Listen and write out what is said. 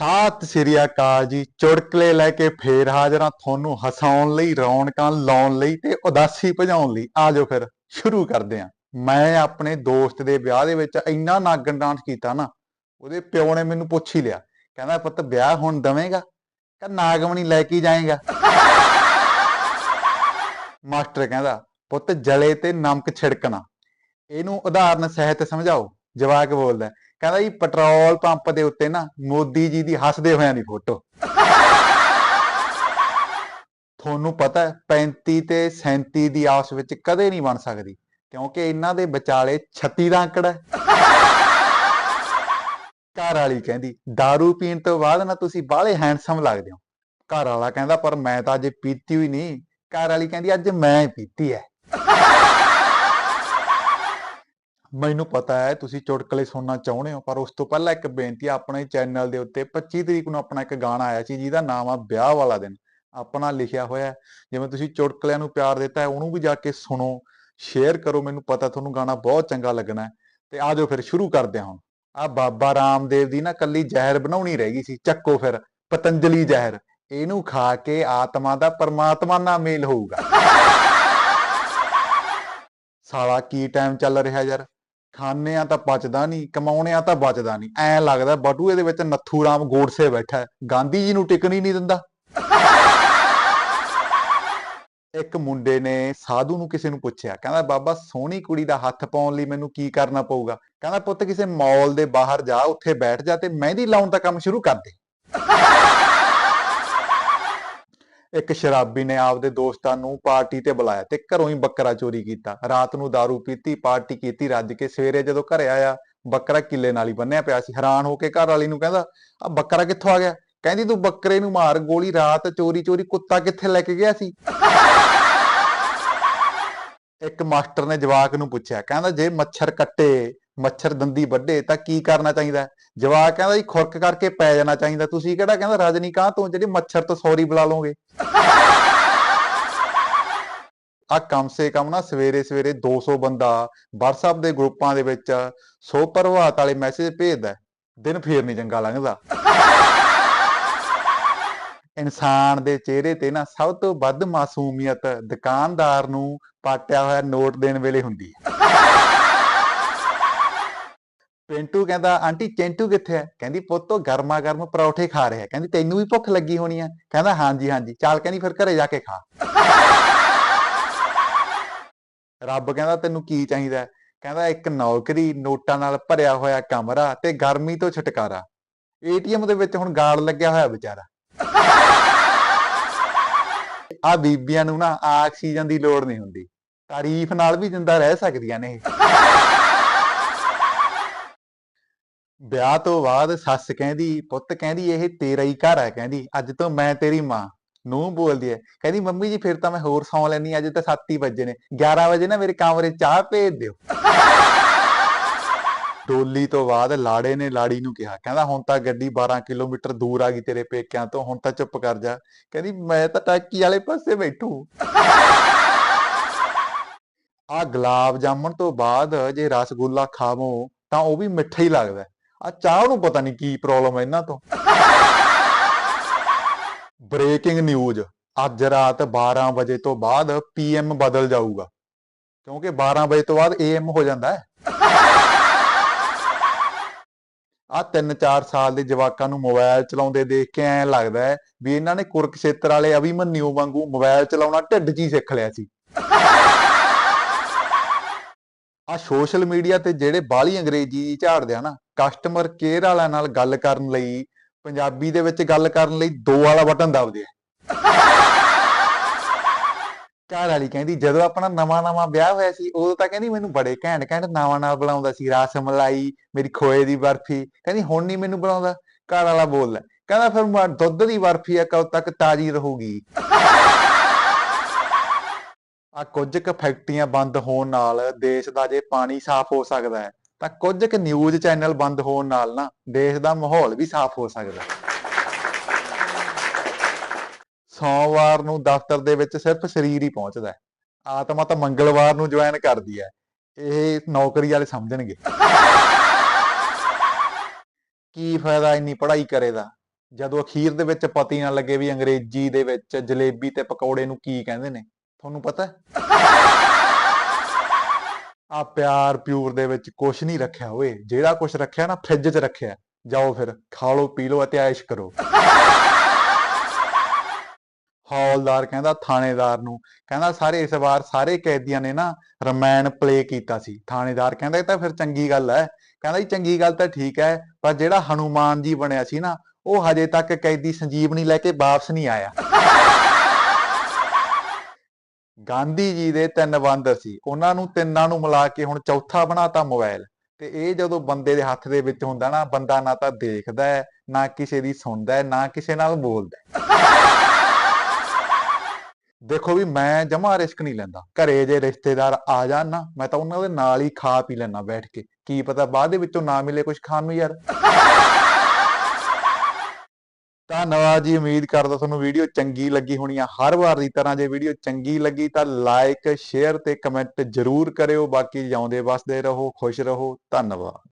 ਸਤਿ ਸ੍ਰੀ ਅਕਾਲ ਜੀ। ਚੁੜਕਲੇ ਲੈ ਕੇ ਫੇਰ ਹਾਜ਼ਰਾਂ ਤੁਹਾਨੂੰ ਹਸਾਉਣ ਲਈ, ਰੌਣਕਾਂ ਲਾਉਣ ਲਈ ਤੇ ਉਦਾਸੀ ਭਜਾਉਣ ਲਈ। ਆ ਜਾਓ ਫਿਰ, ਸ਼ੁਰੂ ਕਰਦੇ ਹਾਂ। ਮੈਂ ਆਪਣੇ ਦੋਸਤ ਦੇ ਵਿਆਹ ਦੇ ਵਿੱਚ ਇੰਨਾ ਨਾਗਣ ਡਾਂਸ ਕੀਤਾ ਨਾ, ਉਹਦੇ ਪਿਓ ਨੇ ਮੈਨੂੰ ਪੁੱਛ ਹੀ ਲਿਆ। ਕਹਿੰਦਾ, ਪੁੱਤ, ਵਿਆਹ ਹੁਣ ਦਵੇਂਗਾ ਕਹਿੰਦਾ ਨਾਗਮਣੀ ਲੈ ਕੇ ਜਾਏਗਾ? ਮਾਸਟਰ ਕਹਿੰਦਾ, ਪੁੱਤ, ਜਲੇ ਤੇ ਨਮਕ ਛਿੜਕਣਾ। ਇਹਨੂੰ ਉਦਾਹਰਨ ਸਹਿਤ ਸਮਝਾਓ। ਜਵਾਕ ਬੋਲਦਾ ਕਹਿੰਦਾ ਜੀ, ਪੈਟਰੋਲ ਪੰਪ ਦੇ ਉੱਤੇ ਨਾ ਮੋਦੀ ਜੀ ਦੀ ਹੱਸਦੇ ਹੋਇਆਂ ਦੀ ਫੋਟੋ। ਤੁਹਾਨੂੰ ਪਤਾ ਹੈ 35 ਤੇ 37 ਦੀ ਆਪਸ ਵਿੱਚ ਕਦੇ ਨਹੀਂ ਬਣ ਸਕਦੀ, ਕਿਉਂਕਿ ਇਹਨਾਂ ਦੇ ਵਿਚਾਲੇ 36 ਦਾ ਅੰਕੜਾ ਹੈ। ਘਰ ਵਾਲੀ ਕਹਿੰਦੀ दारू ਪੀਣ ਤੋਂ ਬਾਅਦ ਨਾ ਤੁਸੀਂ ਬਾਹਲੇ ਹੈਂਡਸਮ ਲੱਗਦੇ ਹੋ। ਘਰ ਵਾਲਾ ਕਹਿੰਦਾ, ਪਰ ਮੈਂ ਤਾਂ ਅੱਜ ਪੀਤੀ ਹੋਈ ਨਹੀਂ। ਘਰ ਵਾਲੀ ਕਹਿੰਦੀ, ਅੱਜ ਮੈਂ ਪੀਤੀ ਹੈ। ਮੈਨੂੰ ਪਤਾ ਹੈ, ਤੁਸੀਂ ਚੁਟਕਲੇ ਸੁਣਨਾ ਚਾਹੁੰਦੇ ਹੋ, ਪਰ ਉਸ ਤੋਂ ਪਹਿਲਾਂ ਇੱਕ ਬੇਨਤੀ ਹੈ, ਆਪਣੇ ਚੈਨਲ ਦੇ ਉੱਤੇ 25 ਤਰੀਕ ਨੂੰ ਆਪਣਾ ਇੱਕ ਗਾਣਾ ਆਇਆ ਸੀ, ਜਿਹਦਾ ਨਾਮ ਆ ਵਿਆਹ ਵਾਲਾ ਦਿਨ। ਆਪਣਾ ਲਿਖਿਆ ਹੋਇਆ ਜਿਵੇਂ ਤੁਸੀਂ ਚੁਟਕਲਿਆਂ ਨੂੰ ਪਿਆਰ ਦਿੱਤਾ ਹੈ, ਉਹਨੂੰ ਵੀ ਜਾ ਕੇ ਸੁਣੋ ਸ਼ੇਅਰ ਕਰੋ, ਮੈਨੂੰ ਪਤਾ ਤੁਹਾਨੂੰ ਗਾਣਾ ਬਹੁਤ ਚੰਗਾ ਲੱਗਣਾ ਹੈ। ਤੇ ਆ ਜਾਓ ਫਿਰ, ਸ਼ੁਰੂ ਕਰਦੇ ਹਾਂ ਹੁਣ। ਆ ਬਾਬਾ ਰਾਮਦੇਵ ਦੀ ਨਾ ਕੱਲੀ ਜ਼ਹਿਰ ਬਣਾਉਣੀ ਰਹਿ ਗਈ ਸੀ, ਚੱਕੋ ਫਿਰ, ਪਤੰਜਲੀ ਜ਼ਹਿਰ। ਇਹਨੂੰ ਖਾ ਕੇ ਆਤਮਾ ਦਾ ਪਰਮਾਤਮਾ ਨਾਲ ਮੇਲ ਹੋਊਗਾ। ਸਾਲਾ ਕੀ ਟਾਈਮ ਚੱਲ ਰਿਹਾ ਯਾਰ? ਖਾਣੇ ਆ ਤਾਂ ਪਚਦਾ ਨਹੀਂ ਕਮਾਉਣੇ ਆ ਤਾਂ ਬਚਦਾ ਨਹੀਂ ਐ ਲੱਗਦਾ ਬਟੂਏ ਦੇ ਵਿੱਚ ਨੱਥੂ ਰਾਮ ਗੋਡਸੇ ਬੈਠਾ ਗਾਂਧੀ ਜੀ ਨੂੰ ਟਿਕਣੀ ਨਹੀਂ ਦਿੰਦਾ। ਇੱਕ ਮੁੰਡੇ ਨੇ ਸਾਧੂ ਨੂੰ ਕਿਸੇ ਨੂੰ ਪੁੱਛਿਆ। ਕਹਿੰਦਾ, ਬਾਬਾ, ਸੋਹਣੀ ਕੁੜੀ ਦਾ ਹੱਥ ਪਾਉਣ ਲਈ ਮੈਨੂੰ ਕੀ ਕਰਨਾ ਪਊਗਾ? ਕਹਿੰਦਾ, ਪੁੱਤ, ਕਿਸੇ ਮਾਲ ਦੇ ਬਾਹਰ ਜਾ, ਉੱਥੇ ਬੈਠ ਜਾ ਤੇ ਮਹਿੰਦੀ ਲਾਉਣ ਦਾ ਕੰਮ ਸ਼ੁਰੂ ਕਰ ਦੇ। ਇੱਕ ਸ਼ਰਾਬੀ ਨੇ ਆਪਦੇ ਦੋਸਤਾਂ ਨੂੰ ਪਾਰਟੀ ਤੇ ਬੁਲਾਇਆ ਤੇ ਘਰੋਂ ਹੀ ਬੱਕਰਾ ਚੋਰੀ ਕੀਤਾ। ਰਾਤ ਨੂੰ दारू ਪੀਤੀ, ਪਾਰਟੀ ਕੀਤੀ, ਰੱਜ ਕੇ ਸਵੇਰੇ ਜਦੋਂ ਘਰੇ ਆਇਆ, ਬੱਕਰਾ ਕਿੱਲੇ ਨਾਲ ਹੀ ਬੰਨਿਆ ਪਿਆ ਸੀ। ਹੈਰਾਨ ਹੋ ਕੇ ਘਰ ਵਾਲੀ ਨੂੰ ਕਹਿੰਦਾ, ਆ ਬੱਕਰਾ ਕਿੱਥੋਂ ਆ ਗਿਆ? ਕਹਿੰਦੀ, ਤੂੰ ਬੱਕਰੇ ਨੂੰ ਮਾਰ, ਗੋਲੀ ਰਾਤ ਚੋਰੀ ਚੋਰੀ ਕੁੱਤਾ ਕਿੱਥੇ ਲੈ ਕੇ ਗਿਆ ਸੀ? ਇੱਕ ਮਾਸਟਰ ਨੇ ਜਵਾਕ ਨੂੰ ਪੁੱਛਿਆ, ਕਹਿੰਦਾ, ਜੇ ਮੱਛਰ ਕੱਟੇ ਮੱਛਰ ਦੰਦੀ ਵੱਢੇ, ਤਾਂ ਕੀ ਕਰਨਾ ਚਾਹੀਦਾ? ਹੈ? ਜਵਾਕ ਕਹਿੰਦਾ ਜੀ, ਖੁਰਕ ਕਰਕੇ ਪੈ ਜਾਣਾ ਚਾਹੀਦਾ। ਤੁਸੀਂ ਕਿਹੜਾ ਕਹਿੰਦਾ, ਰਜਨੀਕਾਂਤ, ਤੋਂ ਜਿਹੜੇ ਮੱਛਰ ਤੋਂ ਸੌਰੀ ਬੁਲਾ ਲਓਗੇ। ਆ ਕਮ ਸੇ ਕਮ ਨਾ ਸਵੇਰੇ ਸਵੇਰੇ 200 ਬੰਦਾ WhatsApp ਦੇ ਗਰੁੱਪਾਂ ਦੇ ਵਿੱਚ ਸੋ ਪ੍ਰਭਾਤ ਵਾਲੇ ਮੈਸੇਜ ਭੇਜਦਾ, ਦਿਨ ਫੇਰ ਨਹੀਂ ਚੰਗਾ ਲੰਘਦਾ। ਇਨਸਾਨ ਦੇ ਚਿਹਰੇ ਤੇ ਨਾ ਸਭ ਤੋਂ ਵੱਧ ਮਾਸੂਮੀਅਤ ਦੁਕਾਨਦਾਰ ਨੂੰ ਪਾਟਿਆ ਹੋਇਆ ਨੋਟ ਦੇਣ ਵੇਲੇ ਹੁੰਦੀ ਹੈ। ਪਿੰਟੂ ਕਹਿੰਦਾ, ਆਂਟੀ, ਚੈਂਟੂ ਕਿੱਥੇ ਹੈ? ਕਹਿੰਦੀ, ਪੁੱਤੋ ਗਰਮਾ ਗਰਮ ਪਰੌਠੇ ਖਾ ਰਿਹਾ ਕਹਿੰਦੀ, ਤੈਨੂੰ ਵੀ ਭੁੱਖ ਲੱਗੀ ਹੋਣੀ ਹੈ? ਕਹਿੰਦਾ, ਹਾਂਜੀ ਹਾਂਜੀ। ਚੱਲ ਕਹਿੰਦੀ, ਫਿਰ ਘਰੇ ਜਾ ਕੇ ਖਾ। ਰੱਬ ਕਹਿੰਦਾ, ਤੈਨੂੰ ਕੀ ਚਾਹੀਦਾ ਕਹਿੰਦਾ, ਇੱਕ ਨੌਕਰੀ, ਨੋਟਾਂ ਨਾਲ ਭਰਿਆ ਹੋਇਆ ਕਮਰਾ ਤੇ ਗਰਮੀ ਤੋਂ ਛੁਟਕਾਰਾ। ਏਟੀਐਮ ਦੇ ਵਿੱਚ ਹੁਣ ਗਾਰਡ ਲੱਗਿਆ ਹੋਇਆ ਵਿਚਾਰਾ। ਆ ਬੀਬੀਆਂ ਨੂੰ ਨਾ ਆਕਸੀਜਨ ਦੀ ਲੋੜ ਨਹੀਂ ਹੁੰਦੀ। ਤਾਰੀਫ ਨਾਲ ਵੀ ਜਿੰਦਾ ਰਹਿ ਸਕਦੀਆਂ ਨੇ ਇਹ। ਵਿਆਹ ਤੋਂ ਬਾਅਦ ਸੱਸ ਕਹਿੰਦੀ ਪੁੱਤ ਕਹਿੰਦੀ ਇਹ ਤੇਰਾ ਹੀ ਘਰ ਹੈ ਕਹਿੰਦੀ ਅੱਜ ਤੋਂ ਮੈਂ ਤੇਰੀ ਮਾਂ। ਨੂੰ ਬੋਲਦੀ ਹੈ ਕਹਿੰਦੀ ਮੰਮੀ ਜੀ ਫਿਰ ਤਾਂ ਮੈਂ ਹੋਰ ਸੌਂ ਲੈਣੀ ਅੱਜ ਤਾਂ 7 ਹੀ ਵਜੇ ਨੇ। 11 ਵਜੇ ਨਾ ਮੇਰੇ ਕਮਰੇ ਚਾਹ ਭੇਜ ਦਿਓ। ਡੋਲੀ ਤੋਂ ਬਾਅਦ ਲਾੜੇ ਨੇ ਲਾੜੀ ਨੂੰ ਕਿਹਾ ਕਹਿੰਦਾ ਹੁਣ ਤਾਂ ਗੱਡੀ 12 ਕਿਲੋਮੀਟਰ ਦੂਰ ਆ ਗਈ ਤੇਰੇ ਪੇਕਿਆਂ ਤੋਂ ਹੁਣ ਤਾਂ ਚੁੱਪ ਕਰ ਜਾ। ਕਹਿੰਦੀ ਮੈਂ ਤਾਂ ਟਾਕੀ ਵਾਲੇ ਪਾਸੇ ਬੈਠੂ। ਆ ਗੁਲਾਬ ਜਾਮਣ ਤੋਂ ਬਾਅਦ ਜੇ ਰਸਗੁੱਲਾ ਖਾਵੋ ਤਾਂ ਉਹ ਵੀ ਮਿੱਠਾ ਹੀ ਲੱਗਦਾ ਆ ਚਾਹ ਨੂੰ ਪਤਾ ਨਹੀਂ ਕੀ ਪ੍ਰੋਬਲਮ ਹੈ ਇਹਨਾਂ ਤੋਂ। ਬ੍ਰੇਕਿੰਗ ਨਿਊਜ਼ ਅੱਜ ਰਾਤ 12 ਵਜੇ ਤੋਂ ਬਾਅਦ ਪੀਐਮ ਬਦਲ ਜਾਊਗਾ। ਕਿਉਂਕਿ 12 ਵਜੇ ਤੋਂ ਬਾਅਦ ਏਐਮ ਹੋ ਜਾਂਦਾ ਹੈ। ਆ 3-4 ਸਾਲ ਦੇ ਜਵਾਕਾਂ ਨੂੰ ਮੋਬਾਈਲ ਚਲਾਉਂਦੇ ਦੇਖ ਕੇ ਐਂ ਲੱਗਦਾ ਹੈ ਵੀ ਇਹਨਾਂ ਨੇ ਕੁਰਕਸ਼ੇਤਰ ਵਾਲੇ ਅਭਿਮਨਿਊ ਵਾਂਗੂ ਮੋਬਾਈਲ ਚਲਾਉਣਾ ਢਿੱਡ 'ਚ ਹੀ ਸਿੱਖ ਲਿਆ ਸੀ। ਆ ਸੋਸ਼ਲ ਮੀਡੀਆ ਤੇ ਜਿਹੜੇ ਬਾਲੀ ਅੰਗਰੇਜ਼ੀ ਝਾੜਦੇ ਆ ਨਾ ਕਸਟਮਰ ਕੇਅਰ ਵਾਲਿਆਂ ਨਾਲ ਗੱਲ ਕਰਨ ਲਈ, ਪੰਜਾਬੀ ਦੇ ਵਿੱਚ ਗੱਲ ਕਰਨ ਲਈ ਦੋ ਵਾਲਾ ਬਟਨ ਦਬਦੇ ਆ। ਘਰ ਵਾਲੀ ਕਹਿੰਦੀ, ਜਦੋਂ ਆਪਣਾ ਨਵਾਂ ਨਵਾਂ ਵਿਆਹ ਹੋਇਆ ਸੀ, ਉਦੋਂ ਤਾਂ ਕਹਿੰਦੀ ਮੈਨੂੰ ਬੜੇ ਘੈਂਟ ਘੈਂਟ ਨਾਵਾਂ ਨਾਲ ਬੁਲਾਉਂਦਾ ਸੀ ਰਾਸ ਮਲਾਈ ਮੇਰੀ ਖੋਏ ਦੀ ਬਰਫੀ। ਕਹਿੰਦੀ, ਹੁਣ ਨਹੀਂ ਮੈਨੂੰ ਬੁਲਾਉਂਦਾ? ਘਰ ਵਾਲਾ ਬੋਲਦਾ, ਕਹਿੰਦਾ, ਫਿਰ ਮੈਂ ਦੁੱਧ ਦੀ ਬਰਫੀ ਆ, ਕਦੋਂ ਤੱਕ ਤਾਜ਼ੀ ਰਹੂਗੀ? ਆ ਕੁਝ ਕੁ ਫੈਕਟਰੀਆਂ ਬੰਦ ਹੋਣ ਨਾਲ ਦੇਸ਼ ਦਾ ਜੇ ਪਾਣੀ ਸਾਫ਼ ਹੋ ਸਕਦਾ ਹੈ, ਤਾਂ ਕੁਝ ਕੁ ਨਿਊਜ਼ ਚੈਨਲ ਬੰਦ ਹੋਣ ਨਾਲ ਨਾ ਦੇਸ਼ ਦਾ ਮਾਹੌਲ ਵੀ ਸਾਫ਼ ਹੋ ਸਕਦਾ ਹੈ। ਸੋਮਵਾਰ ਨੂੰ ਦਫ਼ਤਰ ਦੇ ਵਿੱਚ ਸਿਰਫ ਸਰੀਰ ਹੀ ਪਹੁੰਚਦਾ ਹੈ। ਆਤਮਾ ਤਾਂ ਮੰਗਲਵਾਰ ਨੂੰ ਜੁਆਇਨ ਕਰਦੀ ਹੈ। ਇਹ ਨੌਕਰੀ ਵਾਲੇ ਸਮਝਣਗੇ। ਕੀ ਫਾਇਦਾ ਇੰਨੀ ਪੜ੍ਹਾਈ ਕਰੇ ਦਾ? ਜਦੋਂ ਅਖੀਰ ਦੇ ਵਿੱਚ ਪਤੀ ਨਾ ਲੱਗੇ ਵੀ ਅੰਗਰੇਜ਼ੀ ਦੇ ਵਿੱਚ ਜਲੇਬੀ ਤੇ ਪਕੌੜੇ ਨੂੰ ਕੀ ਕਹਿੰਦੇ ਨੇ? ਤੁਹਾਨੂੰ ਪਤਾ ਆ ਪਿਆਰ ਪਿਓਰ ਦੇ ਵਿੱਚ ਕੁਛ ਨਹੀਂ ਰੱਖਿਆ ਓਏ। ਜਿਹੜਾ ਕੁਛ ਰੱਖਿਆ ਨਾ ਫ੍ਰਿਜ 'ਚ ਰੱਖਿਆ। ਜਾਓ ਫਿਰ, ਖਾ ਲਓ, ਪੀ ਲਓ ਅਤੇ ਐਸ਼ ਕਰੋ। ਹੌਲਦਾਰ ਕਹਿੰਦਾ, ਥਾਣੇਦਾਰ ਨੂੰ। ਕਹਿੰਦਾ, ਸਾਰੇ ਇਸ ਵਾਰ ਸਾਰੇ ਕੈਦੀਆਂ ਨੇ ਨਾ ਰਮਾਇਣ ਪਲੇ ਕੀਤਾ ਸੀ। ਥਾਣੇਦਾਰ ਕਹਿੰਦਾ, ਇਹ ਤਾਂ ਫਿਰ ਚੰਗੀ ਗੱਲ ਹੈ। ਕਹਿੰਦਾ ਜੀ, ਚੰਗੀ ਗੱਲ ਤਾਂ ਠੀਕ ਹੈ, ਪਰ ਜਿਹੜਾ ਹਨੂਮਾਨ ਜੀ ਬਣਿਆ ਸੀ ਨਾ, ਉਹ ਹਜੇ ਤੱਕ ਕੈਦੀ ਸੰਜੀਵਨੀ ਲੈ ਕੇ ਵਾਪਸ ਨਹੀਂ ਆਇਆ। ਗਾਂਧੀ ਜੀ ਦੇ ਤਿੰਨ ਬਾਂਦਰ ਸੀ। ਉਹਨਾਂ ਨੂੰ ਤਿੰਨਾਂ ਨੂੰ ਮਿਲਾ ਕੇ ਹੁਣ ਚੌਥਾ ਬਣਾਤਾ ਮੋਬਾਈਲ ਤੇ ਇਹ ਜਦੋਂ ਬੰਦੇ ਦੇ ਹੱਥ ਦੇ ਵਿੱਚ ਹੁੰਦਾ ਨਾ, ਬੰਦਾ ਨਾ ਤਾਂ ਦੇਖਦਾ ਹੈ, ਨਾ ਕਿਸੇ ਦੀ ਸੁਣਦਾ ਹੈ, ਨਾ ਕਿਸੇ ਨਾਲ ਬੋਲਦਾ ਦੇਖੋ ਵੀ ਮੈਂ ਜਮਾ ਰਿਸਕ ਨਹੀਂ ਲੈਂਦਾ। ਘਰੇ ਜੇ ਰਿਸ਼ਤੇਦਾਰ ਆ ਜਾਣ ਨਾ, ਮੈਂ ਤਾਂ ਉਹਨਾਂ ਦੇ ਨਾਲ ਹੀ ਖਾ ਪੀ ਲੈਣਾ ਬੈਠ ਕੇ। ਕੀ ਪਤਾ ਬਾਅਦ ਦੇ ਵਿੱਚੋਂ ਨਾ ਮਿਲੇ ਕੁਝ ਖਾਣ ਨੂੰ ਯਾਰ। ਧੰਨਵਾਦ ਜੀ, ਉਮੀਦ ਕਰਦਾ ਤੁਹਾਨੂੰ ਵੀਡੀਓ ਚੰਗੀ ਲੱਗੀ ਹੋਣੀ ਆ। ਹਰ ਵਾਰ ਦੀ ਤਰ੍ਹਾਂ ਜੇ ਵੀਡੀਓ ਚੰਗੀ ਲੱਗੀ ਤਾਂ ਲਾਈਕ ਸ਼ੇਅਰ ਤੇ ਕਮੈਂਟ ਜ਼ਰੂਰ ਕਰਿਓ। ਬਾਕੀ ਜਿਉਂਦੇ ਵਸਦੇ ਰਹੋ, ਖੁਸ਼ ਰਹੋ। ਧੰਨਵਾਦ।